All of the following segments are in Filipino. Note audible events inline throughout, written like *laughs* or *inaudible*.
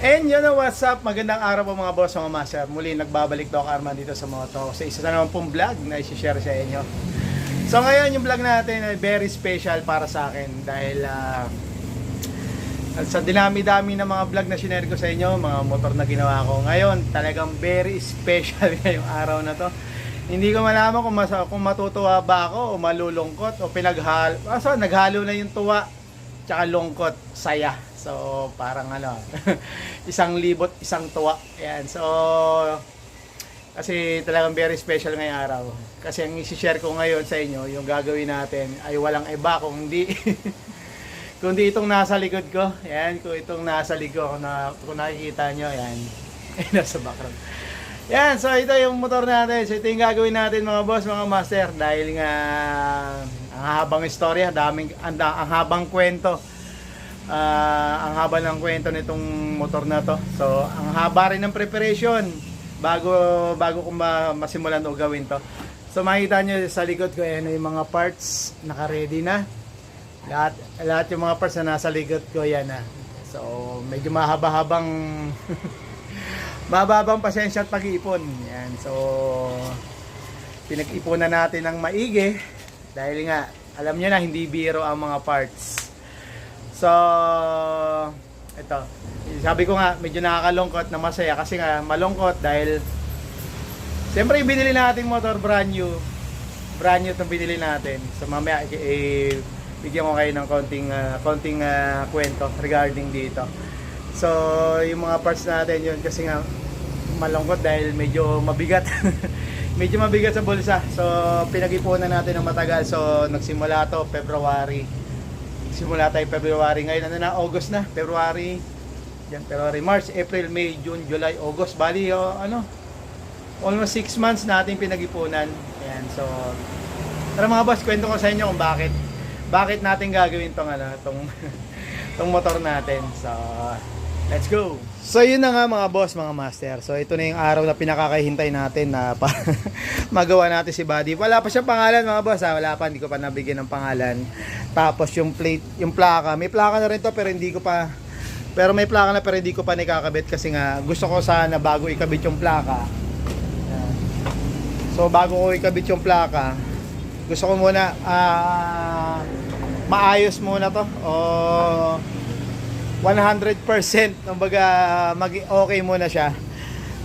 And you know what's up? Magandang araw po mga boss, mga master. Muli nagbabalik Doc Arman dito sa Moto sa isa na naman pong vlog na isi-share sa inyo. So ngayon yung vlog natin ay very special para sa akin dahil ah, sa dinami-dami ng mga vlog na sinare ko sa inyo, mga motor na ginawa ko. Ngayon, talagang very special *laughs* ngayong araw na to. Hindi ko malaman kung, mas, kung matutuwa ba ako o malulungkot o pinaghalo. Asa, naghalo na yung tuwa tsaka lungkot, saya. So, parang ano, *laughs* isang libot, isang tuwa. Ayan, so, kasi talagang very special ngayong araw. Kasi ang isi-share ko ngayon sa inyo, yung gagawin natin ay walang iba kung hindi *laughs* kundi itong nasa likod ko. Ayan, kung itong nasa likod ko, na, kung nakikita nyo, ayan, *laughs* ay nasa background. Yan, so ito yung motor natin. So ito yung gagawin natin mga boss, mga master. Dahil nga, ang habang istorya, daming, ang, ang habang kwento. Ah, ang haba ng kwento nitong motor na to. So, ang haba rin ng preparation bago bago ko ma- masimulan o gawin to. So, makita nyo sa likod ko, ayan yung mga parts, naka-ready na. Lahat, lahat yung mga parts na nasa likod ko, yan na. So, medyo mahaba-habang *laughs* Mababang pasensya at pag-iipon. Yan. So, pinag-ipunan natin ng maigi dahil nga, alam niyo na, hindi biro ang mga parts. So, ito. Sabi ko nga, medyo nakakalungkot na masaya kasi nga malungkot dahil Siyempre, binili natin motor brand new. Brand new itong binili natin. So, mamaya, eh, bigyan ko kayo ng konting, ah, konting ah, kwento regarding dito. So, yung mga parts natin yun kasi nga malungkot dahil medyo mabigat. *laughs* medyo mabigat sa bulsa. So, pinag-ipunan natin ng matagal. So, nagsimula to February. Simula tayo February. Ngayon, ano na, August na. February. Yan, February, March, April, May, June, July, August. Bali, oh, ano, almost 6 months natin pinag-ipunan. Ayan, so, tara mga boss, kwento ko sa inyo kung bakit bakit natin gagawin tong ano, tong *laughs* tong motor natin. So, let's go. So, yun na nga mga boss, mga master. So, ito na yung araw na pinakakahintay natin na pa *laughs* magawa natin si Buddy. Wala pa siyang pangalan mga boss, ha? wala pa, hindi ko pa nabigyan ng pangalan. Tapos yung plate, yung plaka, may plaka na rin to pero hindi ko pa pero may plaka na pero hindi ko pa nakakabit kasi nga gusto ko sana bago ikabit yung plaka. So bago ko ikabit yung plaka, gusto ko muna ah maayos muna to o 100% kumbaga mag okay muna siya.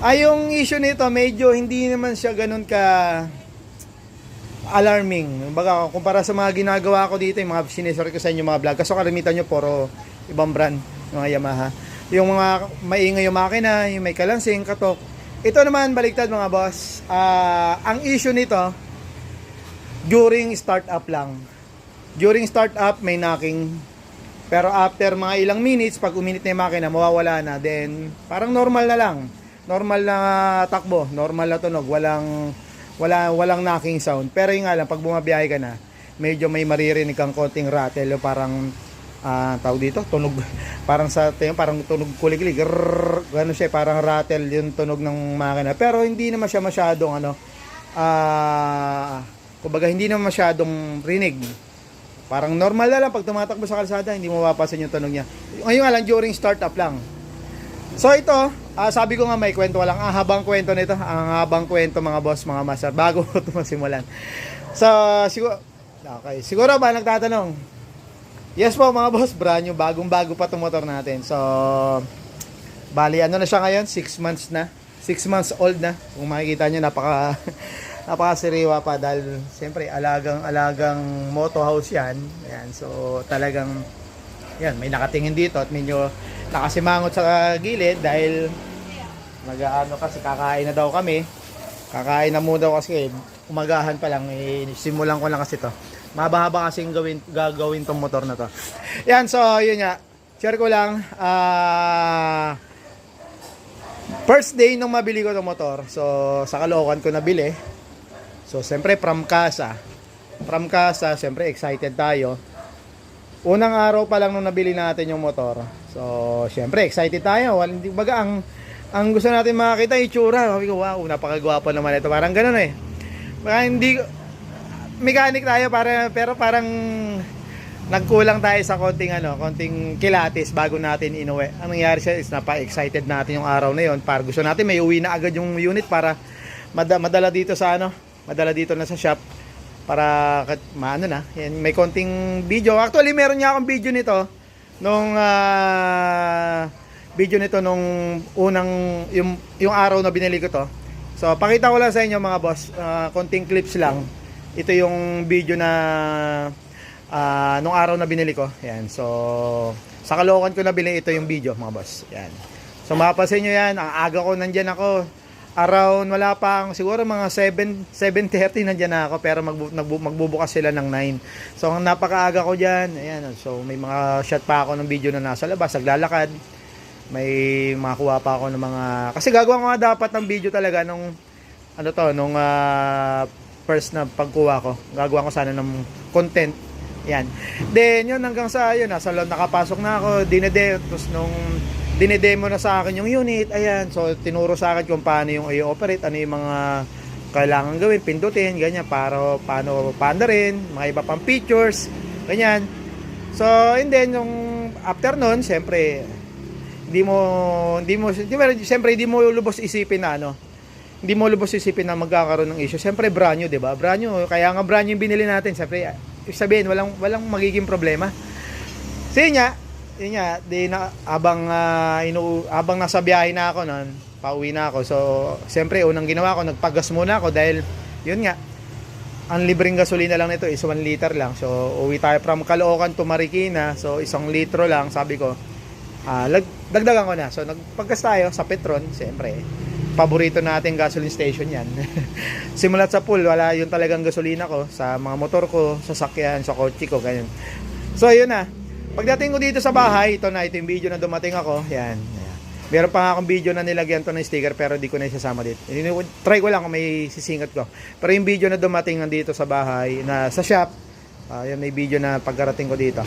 Ay yung issue nito medyo hindi naman siya ganun ka alarming. Kumbaga kumpara sa mga ginagawa ko dito, yung mga sinesore ko sa inyo mga vlog. Kaso kalimitan nyo puro ibang brand, mga Yamaha. Yung mga maingay yung makina, yung may kalansing, katok. Ito naman baliktad mga boss. Ah, ang issue nito during startup lang. During startup may knocking. Pero after mga ilang minutes, pag uminit na yung makina, mawawala na. Then, parang normal na lang. Normal na takbo, normal na tunog, walang wala walang knocking sound. Pero yung nga lang, pag bumabiyahe ka na, medyo may maririnig kang konting rattle, o parang ah tawag dito, tunog *laughs* parang sa tayo, parang tunog kulig-kulig. Gano'n siya, parang rattle yung tunog ng makina. Pero hindi naman siya masyadong ano ah kumbaga hindi naman masyadong rinig. Parang normal na lang pag tumatakbo sa kalsada, hindi mo mapapansin yung tunog niya. Ngayon nga lang during startup lang. So ito, ah, sabi ko nga may kwento lang. Ang habang kwento nito, ang habang kwento mga boss, mga master, *laughs* bago ito masimulan. So, siguro, okay, siguro ba nagtatanong? Yes po mga boss, brand new, bagong bago pa itong motor natin. So, bali ano na siya ngayon, 6 months na. 6 months old na. Kung makikita nyo, napaka, *laughs* napakasiriwa pa dahil siyempre alagang alagang moto house yan. Ayan, so talagang yan, may nakatingin dito at medyo nakasimangot sa gilid dahil nag-ano kasi kakain na daw kami. Kakain na muna daw kasi umagahan pa lang eh, simulan ko lang kasi to. Mababa kasi gawin gagawin tong motor na to. *laughs* Yan, so yun nga. Share ko lang ah First day nung mabili ko tong motor. So sa Caloocan ko nabili. So siyempre from casa. From casa, siyempre excited tayo. Unang araw pa lang nung nabili natin yung motor. So, syempre, excited tayo. Wal- Hindi baga ang ang gusto natin makakita yung itsura. Sabi ko, wow, napakagwapo naman ito. Parang ganun eh. Baka hindi mechanic tayo para pero parang nagkulang tayo sa konting ano, konting kilatis bago natin inuwi. Ang nangyari siya is napa-excited natin yung araw na yon para gusto natin may uwi na agad yung unit para mada- madala dito sa ano, madala dito na sa shop para maano na. Yan, may konting video. Actually, meron niya akong video nito nung ah, video nito nung unang yung yung araw na binili ko to. So, pakita ko lang sa inyo mga boss, ah, konting clips lang. Ito yung video na ah, nung araw na binili ko. Yan. So, sa Caloocan ko nabili ito yung video mga boss. Yan. So, mapapansin nyo yan. Ang aga ko nandyan ako. Around wala pa ang siguro mga 7 7:30 nandiyan na ako pero magbu, nagbu, magbubukas sila ng 9. So ang napakaaga ko diyan. Ayan, so may mga shot pa ako ng video na nasa labas, naglalakad. May makakuha pa ako ng mga kasi gagawa ko nga dapat ng video talaga nung ano to, nung ah, first na pagkuha ko. Gagawa ko sana ng content. Yan. Then yun hanggang sa yun nasa loob nakapasok na ako, dinede tapos nung dinedemo na sa akin yung unit, ayan, so tinuro sa akin kung paano yung i-operate, ano yung mga kailangan gawin, pindutin, ganyan, para paano paanda rin, mga iba pang features, ganyan. So, and then, yung after nun, syempre, hindi mo, hindi mo, di ba, syempre, hindi mo lubos isipin na, ano, hindi mo lubos isipin na magkakaroon ng issue. Syempre, brand new, di ba? Brand new, kaya nga brand new yung binili natin, syempre, sabihin, walang, walang magiging problema. So, yun nga, yun nga, di na, abang, ah, inu, abang nasa biyahe na ako nun, pauwi na ako. So, siyempre, unang ginawa ko, nagpagas muna ako dahil, yun nga, ang libreng gasolina lang nito is 1 liter lang. So, uwi tayo from Caloocan to Marikina. So, isang litro lang, sabi ko, ah, lag, dagdagan ko na. So, nagpagas tayo sa Petron, siyempre, paborito nating gasoline station yan. *laughs* Simulat sa pool, wala yun talagang gasolina ko sa mga motor ko, sa sakyan, sa kotse ko, ganyan. So, yun na. Pagdating ko dito sa bahay, ito na, ito yung video na dumating ako. Yan. Yan. Meron pa nga akong video na nilagyan to ng sticker pero di ko na isasama dito. Try ko lang kung may sisingat ko. Pero yung video na dumating nandito sa bahay, na sa shop, ah, yan may video na pagkarating ko dito.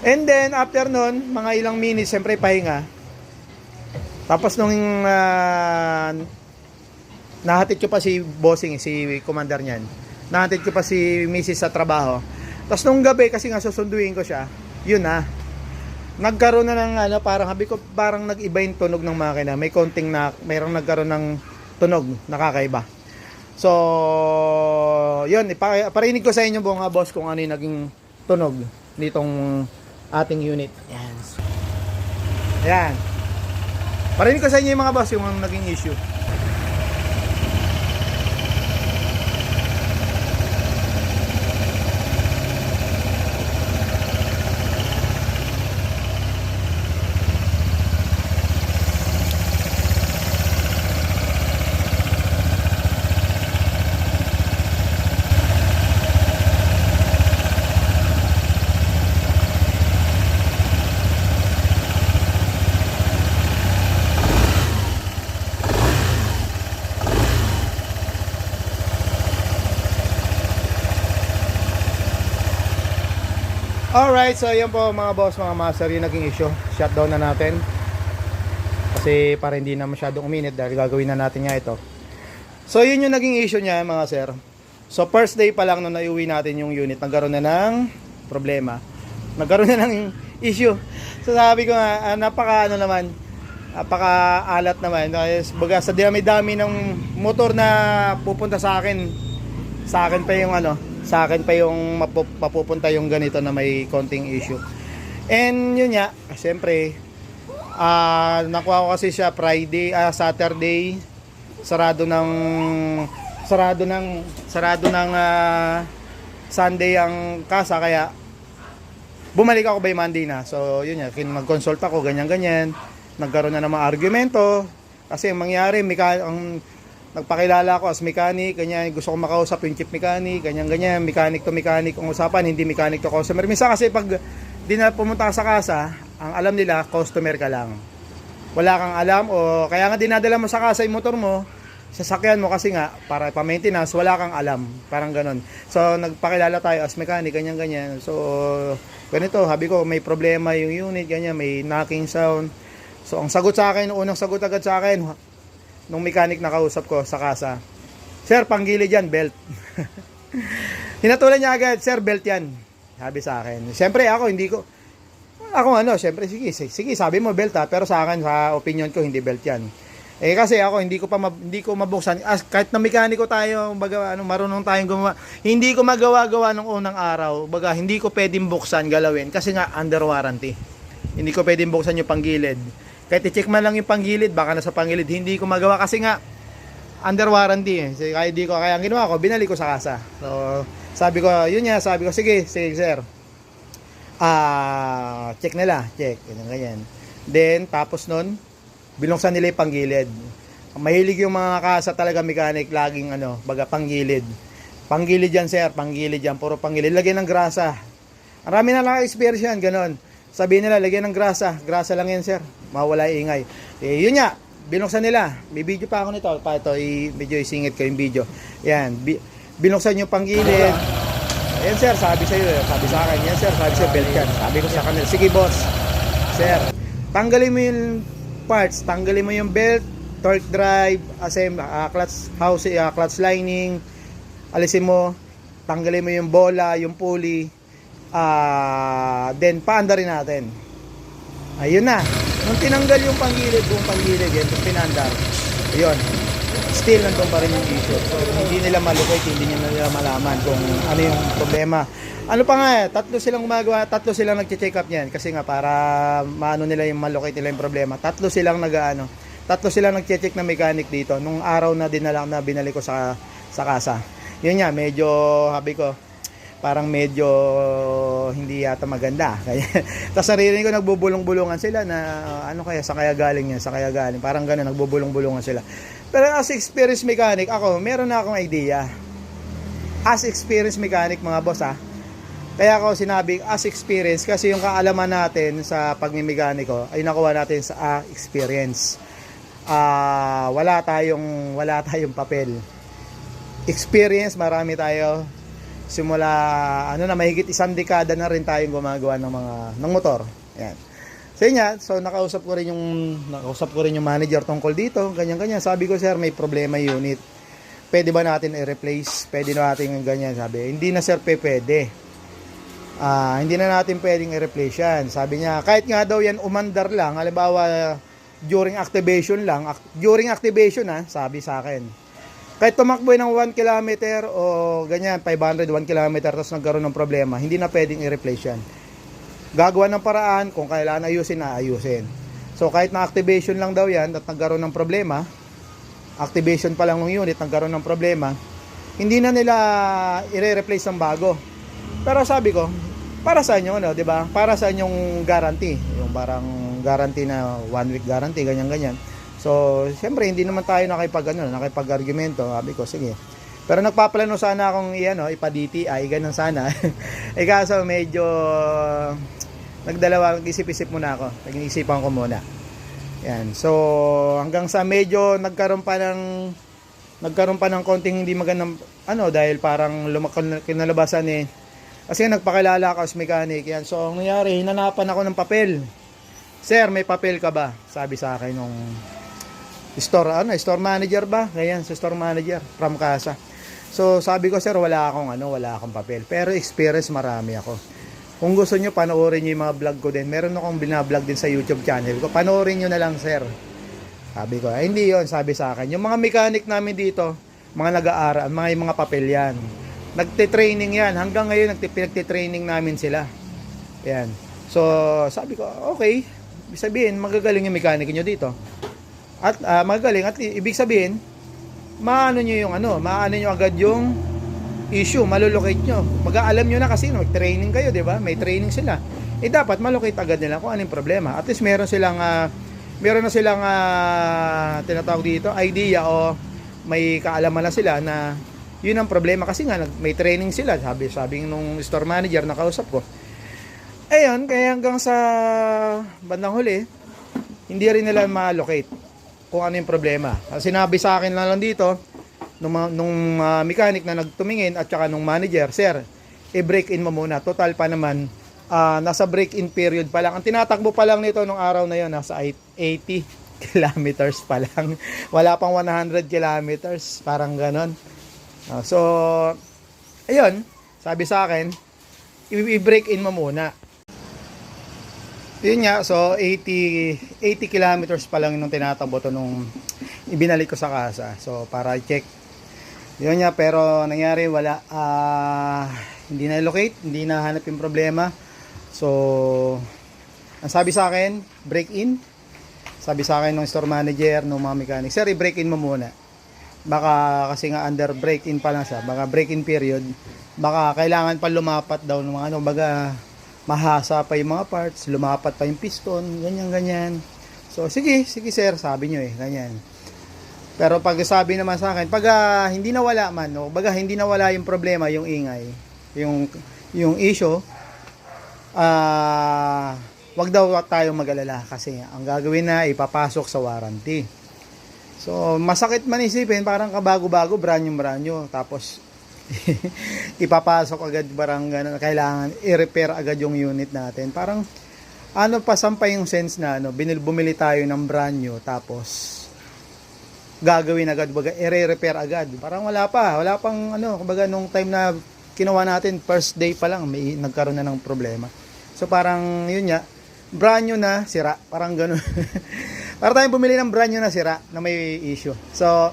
And then, after nun, mga ilang minutes, siyempre pahinga. Tapos nung ah, nahatid ko pa si bossing, si commander niyan. Nahatid ko pa si Mrs. sa trabaho. Tapos nung gabi, kasi nga susunduin ko siya, yun na. Nagkaroon na ng ano, parang habi ko, parang nag-iba yung tunog ng makina. May konting na, mayroong nagkaroon ng tunog, nakakaiba. So, yun, ipa, parinig ko sa inyo mga boss kung ano yung naging tunog nitong ating unit. Yan. Yan. Parinig ko sa inyo yung mga boss yung naging issue. Alright, so yan po mga boss, mga master, yung naging issue. Shutdown na natin. Kasi para hindi na masyadong uminit dahil gagawin na natin nga ito. So yun yung naging issue niya mga sir. So first day pa lang nung naiuwi natin yung unit, nagkaroon na ng problema. Nagkaroon na ng issue. So sabi ko nga, ah, napaka ano naman, napaka alat naman. Dahil baga sa dami-dami ng motor na pupunta sa akin, sa akin pa yung ano, sa akin pa yung mapu- mapupunta yung ganito na may konting issue. And yun nga, siyempre, ah nakuha ko kasi siya Friday, ah Saturday, sarado ng sarado ng sarado ng ah, Sunday ang kasa kaya bumalik ako by Monday na. So yun nga, nag-consult ako ganyan ganyan. Nagkaroon na ng mga argumento kasi ang mangyari meka ang nagpakilala ako as mechanic, ganyan, gusto ko makausap yung chief mechanic, ganyan, ganyan, mechanic to mechanic ang usapan, hindi mechanic to customer. Minsan kasi pag di na pumunta sa kasa, ang alam nila, customer ka lang. Wala kang alam o kaya nga dinadala mo sa kasa yung motor mo, sasakyan mo kasi nga, para pa-maintenance, wala kang alam. Parang ganon. So, nagpakilala tayo as mechanic, ganyan, ganyan. So, ganito, habi ko, may problema yung unit, ganyan, may knocking sound. So, ang sagot sa akin, unang sagot agad sa akin, nung mechanic na kausap ko sa kasa, Sir, panggilid yan, belt. *laughs* Hinatulan niya agad, Sir, belt yan. Sabi sa akin. Siyempre ako hindi ko ako ano, siyempre sige, sige, sabi mo belt ha, pero sa akin sa opinion ko hindi belt 'yan. Eh kasi ako hindi ko pa mab- hindi ko mabuksan as kahit na mekaniko tayo, baga ano marunong tayong gumawa. Hindi ko magawa-gawa nung unang araw. Baga hindi ko pwedeng buksan, galawin kasi nga under warranty. Hindi ko pwedeng buksan yung panggilid. Kahit i-check man lang yung panggilid, baka nasa panggilid, hindi ko magawa kasi nga under warranty eh. So, kaya di ko kaya ang ginawa ko, binalik ko sa kasa. So, sabi ko, yun nga, sabi ko, sige, sige sir. Ah, check nila, check, ganyan ganyan. Then tapos nun, binuksan nila yung panggilid. Mahilig yung mga kasa talaga mechanic laging ano, baga panggilid. Panggilid yan sir, panggilid yan, puro panggilid. Lagyan ng grasa. Marami na naka-experience yan, ganon. Sabihin nila, lagyan ng grasa. Grasa lang yan sir, mawala ingay. Eh, yun nga, binuksan nila. May video pa ako nito. Pa ito, medyo isingit ko yung video. Yan, bi- binuksan yung panggilid. Ayan sir, sabi sa iyo, sabi sa akin, yan sir, sabi sa belt yan. Sabi ko sa kanila, sige boss, sir, tanggalin mo yung parts, tanggalin mo yung belt, torque drive, asem, ah, clutch house, ah, clutch lining, alisin mo, tanggalin mo yung bola, yung pulley, ah, then paanda rin natin. Ayun na. Nung tinanggal yung panggilid, buong panggilid, yan, yung pinandar. Ayun. Still nandun pa rin yung issue. So, hindi nila malukit, hindi nila malaman kung ano yung problema. Ano pa nga eh, tatlo silang gumagawa, tatlo silang nagche-check up niyan kasi nga para maano nila yung malukit nila yung problema. Tatlo silang nag-ano, tatlo silang nagche-check na mechanic dito nung araw na dinala na binalik ko sa sa kasa. Yun nga, medyo habi ko, parang medyo hindi yata maganda. *laughs* Kaya tapos naririnig ko nagbubulong-bulungan sila na uh, ano kaya sa kaya galing yan, sa kaya galing. Parang gano'n nagbubulong-bulungan sila. Pero as experienced mechanic, ako meron na akong idea. As experienced mechanic mga boss ah. Kaya ako sinabi as experience kasi yung kaalaman natin sa pagmimekaniko ay nakuha natin sa ah, experience. Ah, wala tayong wala tayong papel. Experience marami tayo simula ano na mahigit isang dekada na rin tayong gumagawa ng mga ng motor. Yan. So yun nga, so nakausap ko rin yung nakausap ko rin yung manager tungkol dito, ganyan ganyan. Sabi ko, sir, may problema yung unit. Pwede ba natin i-replace? Pwede na natin yung ganyan, sabi. Hindi na sir, pe, pwede. Ah, hindi na natin pwedeng i-replace yan. Sabi niya, kahit nga daw yan umandar lang, halimbawa during activation lang, ac- during activation ha, sabi sa akin. Kahit tumakbo ng 1 kilometer o ganyan, 500, 1 kilometer, tapos nagkaroon ng problema, hindi na pwedeng i-replace yan. Gagawa ng paraan, kung kailangan ayusin na ayusin. So kahit na activation lang daw yan at nagkaroon ng problema, activation pa lang ng unit, nagkaroon ng problema, hindi na nila i-replace ng bago. Pero sabi ko, para sa inyo, ano, di ba? Para sa inyong guarantee. Yung parang guarantee na one week guarantee, ganyan-ganyan. So, siyempre, hindi naman tayo nakipag, ano, nakipag-argumento. Sabi ko, sige. Pero nagpaplano sana akong i-ano, ipa-DTI, ganun sana. *laughs* eh kaso medyo nagdalawa, nag-isip-isip muna ako. Nag-iisipan ko muna. Yan. So, hanggang sa medyo nagkaroon pa ng nagkaroon pa ng konting hindi magandang ano dahil parang lumakal kinalabasan eh. Kasi nagpakilala ako as mechanic yan. So, ang nangyari, hinanapan ako ng papel. Sir, may papel ka ba? Sabi sa akin nung store ano, store manager ba? Ganyan, sa store manager from Casa. So, sabi ko, sir, wala akong ano, wala akong papel. Pero experience marami ako. Kung gusto nyo, panoorin nyo yung mga vlog ko din. Meron akong binablog din sa YouTube channel ko. Panoorin nyo na lang, sir. Sabi ko, ay hindi yon sabi sa akin. Yung mga mechanic namin dito, mga nag-aaral, mga yung mga papel yan. Nagte-training yan. Hanggang ngayon, nagte- pinagte-training namin sila. Yan. So, sabi ko, okay. Sabihin, magagaling yung mechanic nyo dito. At ah, magagaling. At ibig sabihin, maano nyo yung ano, maano nyo agad yung issue, malulocate nyo. Mag-aalam nyo na kasi mag-training kayo, di ba? May training sila. Eh dapat malocate agad nila kung ano yung problema. At least meron silang ah, meron na silang ah, tinatawag dito idea o may kaalaman na sila na yun ang problema kasi nga may training sila sabi sabi nung store manager na kausap ko ayun kaya hanggang sa bandang huli hindi rin nila ma-locate kung ano yung problema. Sinabi sa akin na lang dito nung, nung ah, mechanic na nagtumingin at saka nung manager sir i-break in mo muna. Total pa naman ah, nasa break in period pa lang. Ang tinatakbo pa lang nito nung araw na yon nasa 80 *laughs* kilometers pa lang. Wala pang 100 kilometers parang ganon. Ah, so ayun sabi sa akin i- i-break in mo muna. Yun nga, so 80 80 kilometers pa lang nung tinatakbo to nung ibinalik ko sa casa. So para check. Yun nga, pero nangyari wala ah hindi na locate, hindi na hanap yung problema. So ang sabi sa akin, break in. Sabi sa akin ng store manager, ng mga mechanic, sir, i-break in mo muna. Baka kasi nga under break in pa lang siya, baka break in period. Baka kailangan pa lumapat daw ng mga ano, baga mahasa pa yung mga parts, lumapat pa yung piston, ganyan ganyan. So sige, sige sir, sabi nyo eh, ganyan. Pero pag sabi naman sa akin, pag ah, hindi nawala man, no, baga hindi nawala yung problema, yung ingay, yung yung issue, ah, wag daw tayong mag-alala kasi ang gagawin na ipapasok sa warranty. So, masakit man isipin, parang kabago-bago, branyo branyo tapos *laughs* ipapasok agad parang ganun, kailangan i-repair agad yung unit natin. Parang ano pa sampay yung sense na ano, binil bumili tayo ng brand new tapos gagawin agad, baga i-repair agad. Parang wala pa, wala pang ano, kumbaga nung time na kinuha natin, first day pa lang may nagkaroon na ng problema. So parang yun nga, brand new na sira, parang ganun. *laughs* Para tayong bumili ng brand new na sira na may issue. So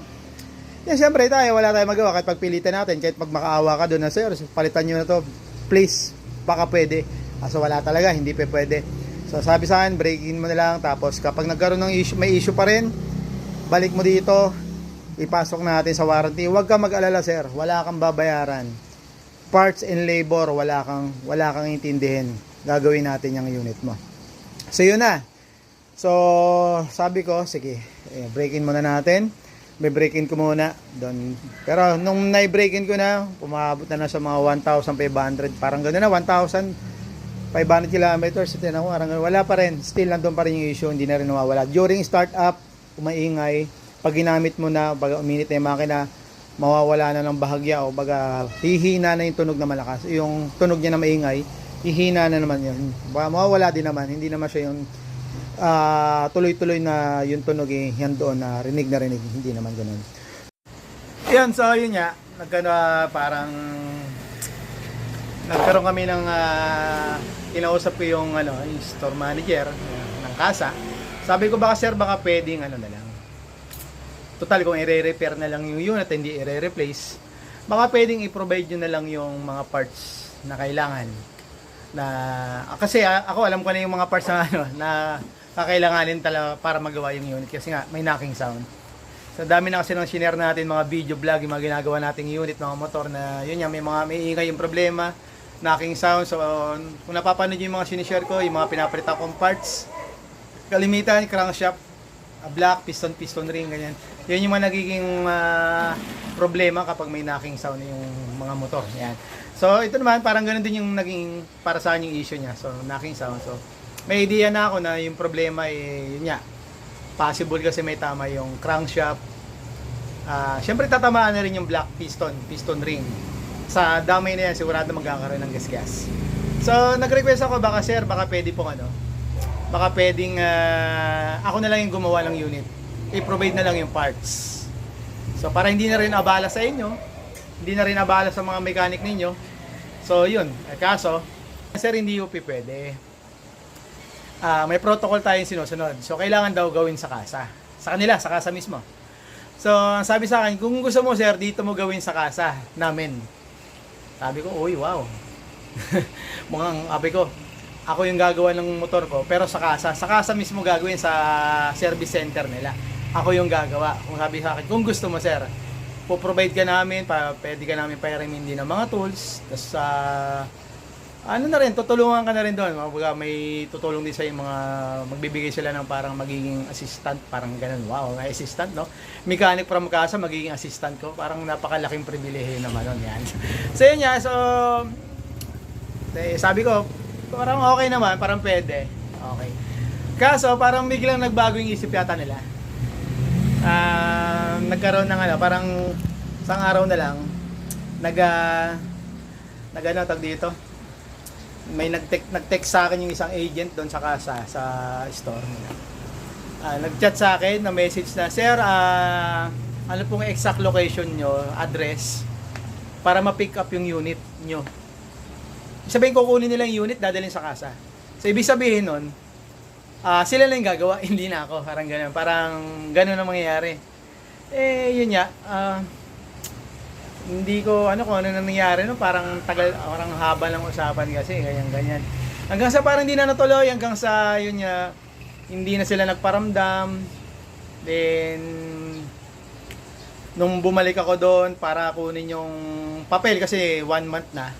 yan, siyempre tayo, wala tayong magawa kahit pagpilitan natin, kahit pag makaawa ka doon na, sir, palitan nyo na to, please, baka pwede. Kaso wala talaga, hindi pa pwede. So sabi sa akin, break in mo na lang, tapos kapag nagkaroon ng issue, may issue pa rin, balik mo dito, ipasok natin sa warranty. Huwag ka mag-alala, sir, wala kang babayaran. Parts and labor, wala kang, wala kang intindihin. Gagawin natin yung unit mo. So yun na. So, sabi ko, sige, eh, break in muna natin may break-in ko muna doon. Pero nung na-break-in ko na, pumabot na na sa mga 1,500. Parang gano'n na, 1,500 kilometers. Ito na ganun. Wala pa rin. Still nandun pa rin yung issue. Hindi na rin nawawala. During startup, umaingay. Pag ginamit mo na, pag uminit na yung makina, mawawala na ng bahagya o baga hihina na yung tunog na malakas. Yung tunog niya na maingay, hihina na naman yun. Mawawala din naman. Hindi naman siya yung ah, tuloy-tuloy na yung tunog eh, yan doon na rinig na rinig, hindi naman ganoon. Yan, so yun nga, nagkano ah, parang nagkaroon kami ng ah, kinausap ko yung ano, yung store manager ah, ng kasa. Sabi ko baka sir, baka pwedeng ano na lang. Total kung i-repair na lang yung unit, hindi i-replace, baka pwedeng i-provide nyo na lang yung mga parts na kailangan na kasi ako alam ko na yung mga parts na ano na kakailanganin talaga para magawa yung unit kasi nga may knocking sound. So dami na kasi nang shinare natin mga video vlog, yung mga ginagawa nating unit, mga motor na yun yan, may mga may ingay yung problema, knocking sound. So kung napapanood yung mga sinishare ko, yung mga pinapalitan kong parts, kalimitan, crankshaft, ah, black, piston, piston ring, ganyan. Yan yung mga nagiging ah, problema kapag may knocking sound yung mga motor. Yan. So, ito naman, parang ganun din yung naging para sa akin yung issue niya. So, knocking sound. So, may idea na ako na yung problema eh, yun nga, possible kasi may tama yung crankshaft. Ah, Siyempre, tatamaan na rin yung black piston, piston ring. Sa damay na yan, sigurado magkakaroon ng gas-gas. So, nag-request ako, baka sir, baka pwede pong ano, baka pwedeng ah, ako na lang yung gumawa ng unit. I-provide na lang yung parts. So, para hindi na rin abala sa inyo, hindi na rin abala sa mga mechanic ninyo. So, yun. Eh, kaso, sir, hindi UP pwede. Ah, may protocol tayong sinusunod. So, kailangan daw gawin sa kasa. Sa kanila, sa kasa mismo. So, sabi sa akin, kung gusto mo, sir, dito mo gawin sa kasa namin. Sabi ko, uy, wow. *laughs* Mukhang, sabi ko, ako yung gagawa ng motor ko, pero sa kasa. Sa kasa mismo gagawin sa service center nila. Ako yung gagawa. Kung sabi sa akin, kung gusto mo, sir, po-provide ka namin, pa, pwede ka namin pairamin din ng mga tools. Tapos sa ano na rin, tutulungan ka na rin doon. Mga may tutulong din sa yung mga magbibigay sila ng parang magiging assistant, parang ganun. Wow, may assistant, no? Mechanic from casa, magiging assistant ko. Parang napakalaking pribilehe naman nun yan. *laughs* so yun nga, so eh, sabi ko, parang okay naman, parang pwede. Okay. Kaso, parang biglang nagbago yung isip yata nila. Ah, nagkaroon ng ano, parang isang araw na lang, nag, ah, nag ano, tag dito, may nag-text, nag-text sa akin yung isang agent doon sa kasa, sa store nila. Ah, nag-chat sa akin na message na, Sir, ah, ano pong exact location nyo, address, para ma-pick up yung unit nyo. sabihin kukunin nila yung unit, dadalhin sa kasa. So, ibig sabihin nun, ah sila lang gagawa, *laughs* hindi na ako. Parang ganun. Parang ganun ang mangyayari. Eh, yun nga. ah, hindi ko, ano kung ano na nangyari, no? Parang tagal, parang haba ng usapan kasi, ganyan, ganyan. Hanggang sa parang hindi na natuloy, hanggang sa, yun nga, hindi na sila nagparamdam. Then, nung bumalik ako doon para kunin yung papel kasi one month na,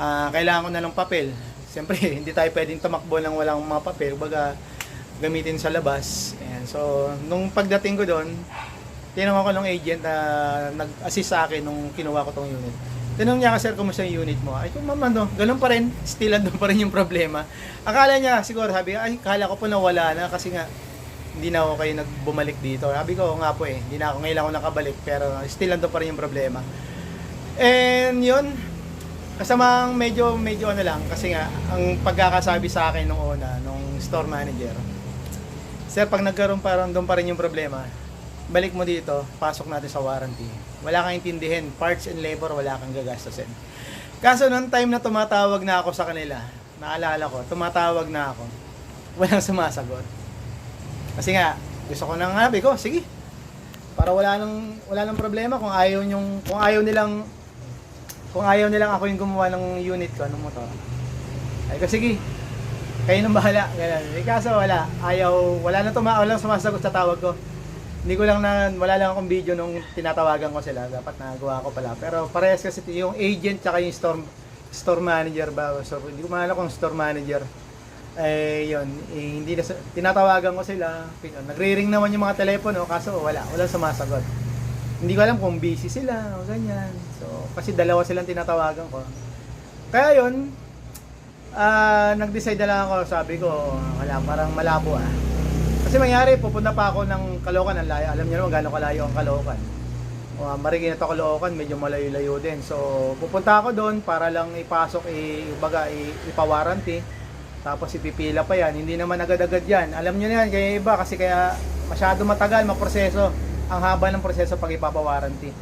ah kailangan ko na ng papel. Siyempre, *laughs* hindi tayo pwedeng tumakbo ng walang mga papel. Baga, gamitin sa labas. Ayan. So, nung pagdating ko doon, tinanong ako ng agent na nag-assist sa akin nung kinuha ko tong unit. Tinanong niya ka, sir, kumusta yung unit mo? Ay, kung mama, no, ganun pa rin. Still, andun pa rin yung problema. Akala niya, siguro, sabi, ay, kala ko po na wala na kasi nga, hindi na ako kayo nagbumalik dito. Sabi ko, "Oo nga po eh, hindi na ako, ngayon ako nakabalik, pero still andun pa rin yung problema. And yun, kasamang medyo, medyo ano lang, kasi nga, ang pagkakasabi sa akin nung una, nung store manager, Sir, pag nagkaroon pa rin, doon pa rin yung problema, balik mo dito, pasok natin sa warranty. Wala kang intindihin, parts and labor, wala kang gagastusin. Kaso noong time na tumatawag na ako sa kanila, naalala ko, tumatawag na ako, walang sumasagot. Kasi nga, gusto ko nang habi ko, sige. Para wala nang wala nang problema kung ayaw nyong kung ayaw nilang kung ayaw nilang ako yung gumawa ng unit ko, anong motor. Ay ko, sige. Kayo nang bahala. Ganun. Eh, kaso wala. Ayaw, wala nang tuma, wala sumasagot sa tawag ko. Hindi ko lang na, wala lang akong video nung tinatawagan ko sila. Dapat nagawa ko pala. Pero parehas kasi yung agent tsaka yung store, store manager ba. So, hindi ko maalala kung store manager. Eh, yun. Eh, hindi na, tinatawagan ko sila. Nagre-ring naman yung mga telepono. Kaso wala. Wala sumasagot. Hindi ko alam kung busy sila o ganyan. So, kasi dalawa silang tinatawagan ko. Kaya yun, ah nag-decide na lang ako, sabi ko, wala, parang malabo ah. Kasi mangyari, pupunta pa ako ng Caloocan, ang layo. Alam niyo naman gaano kalayo ang Caloocan. Uh, marigin ito Caloocan, medyo malayo-layo din. So, pupunta ako doon para lang ipasok, i, baga, i, ipawarranty. Tapos ipipila pa yan. Hindi naman agad-agad yan. Alam niyo na yan, kaya iba kasi kaya masyado matagal, maproseso. Ang haba ng proseso pag ipapawarranty.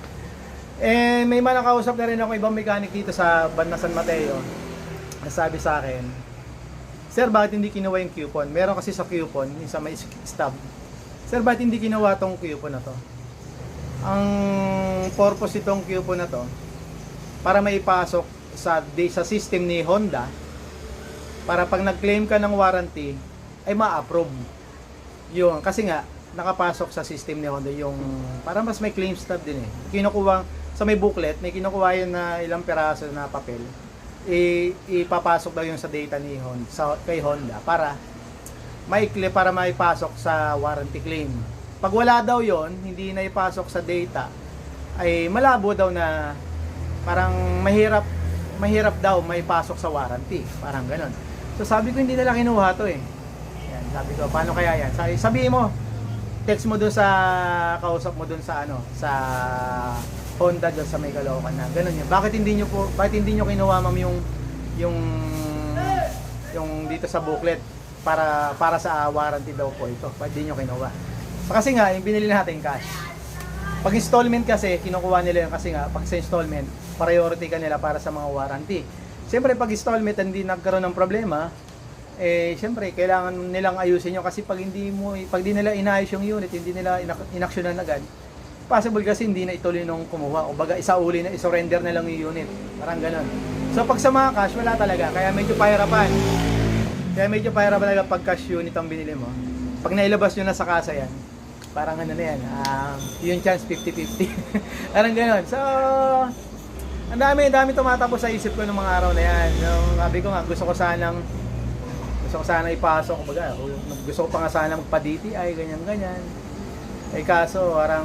Eh, may mga nakausap na rin ako ibang mechanic dito sa Banda San Mateo. Nasabi sa akin, Sir, bakit hindi kinuha yung coupon? Meron kasi sa coupon, yung sa may stub. Sir, bakit hindi kinuha tong coupon na to? Ang purpose itong coupon na to, para maipasok sa, sa system ni Honda, para pag nag-claim ka ng warranty, ay ma-approve. Yun, kasi nga, nakapasok sa system ni Honda yung, para mas may claim stub din eh. Kinukuha, sa may booklet, may kinukuha yun na ilang peraso na papel ipapasok daw yung sa data ni Honda sa kay Honda para maikli para maipasok sa warranty claim. Pag wala daw yon, hindi na ipasok sa data ay malabo daw na parang mahirap mahirap daw may pasok sa warranty, parang ganon. So sabi ko hindi nila kinuha to eh. Yan, sabi ko paano kaya yan? Sabi, sabihin mo text mo dun sa kausap mo dun sa ano sa Honda dyan sa may Caloocan na ganun yun. Bakit hindi nyo po bakit hindi nyo kinuha ma'am yung yung yung dito sa booklet para para sa warranty daw po ito. Bakit hindi nyo kinuha? Kasi nga yung binili natin cash. Pag installment kasi kinukuha nila yun kasi nga pag sa installment priority ka nila para sa mga warranty. Siyempre pag installment hindi nagkaroon ng problema, eh siyempre kailangan nilang ayusin yun kasi pag hindi mo pag di nila inayos yung unit, hindi nila inak- inaksyonan agad. Possible kasi hindi na ituloy nung kumuha o baga isauli na isurrender na lang yung unit. Parang ganun. So pag sa mga cash wala talaga kaya medyo pahirapan. Kaya medyo pahirapan talaga pag cash unit ang binili mo. Pag nailabas nyo na sa kasa yan, parang ano na yan, um, yung chance 50-50. *laughs* parang ganun. So, ang dami, ang dami tumatapos sa isip ko ng mga araw na yan. Yung, sabi ko nga, gusto ko sanang gusto ko sana ipasok, kumbaga, gusto ko pa nga sana magpa-DTI, ganyan-ganyan. Eh kaso, parang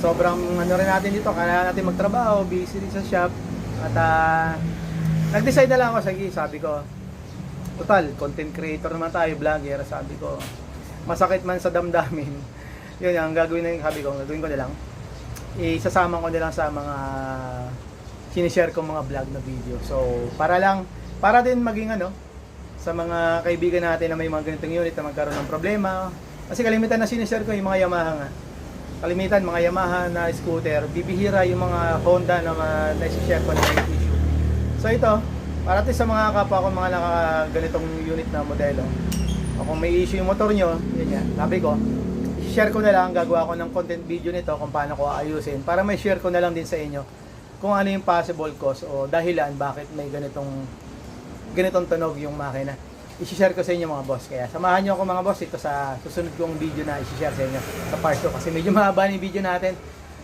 sobrang ano rin natin dito, kailangan natin magtrabaho, busy rin sa shop. At ah, nag-decide na lang ako, sige, sabi ko, total, content creator naman tayo, vlogger, sabi ko, masakit man sa damdamin, *laughs* yun ang gagawin na yung sabi ko, gagawin ko na lang, isasama ko na lang sa mga sinishare ko mga vlog na video. So, para lang, para din maging ano, sa mga kaibigan natin na may mga ganitong unit na magkaroon ng problema. Kasi kalimitan na sinishare ko yung mga Yamaha nga. Kalimitan, mga Yamaha na scooter. Bibihira yung mga Honda na, ma- na share ko na issue. So ito, para sa mga kapwa ko mga nakaganitong unit na modelo. O kung may issue yung motor nyo, yun nga, sabi ko, share ko na lang, gagawa ko ng content video nito kung paano ko ayusin para may share ko na lang din sa inyo kung ano yung possible cause o dahilan bakit may ganitong ganitong tunog yung makina. I-share ko sa inyo mga boss. Kaya samahan nyo ako mga boss ito sa susunod kong video na i-share sa inyo sa part 2 kasi medyo *laughs* mahaba yung video natin.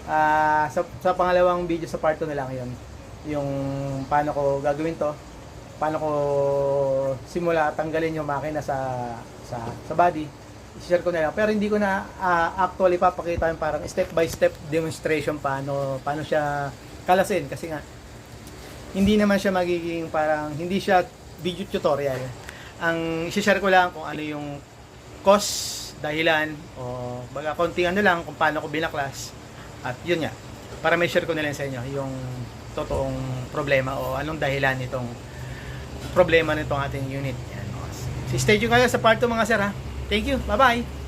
Ah, sa, sa pangalawang video sa part 2 na lang yun. Yung paano ko gagawin to, paano ko simula tanggalin yung makina sa sa sa body. I-share ko na lang. Pero hindi ko na ah, actually papakita yung parang step by step demonstration paano paano siya kalasin kasi nga hindi naman siya magiging parang hindi siya video tutorial. Ang i-share ko lang kung ano yung cause, dahilan o baga konting ano lang kung paano ko binaklas. At yun nga, para may share ko na sa inyo yung totoong problema o anong dahilan nitong problema nitong ating unit. Yan. So, stay tuned kayo sa part 2 mga sir ha. Thank you. Bye-bye.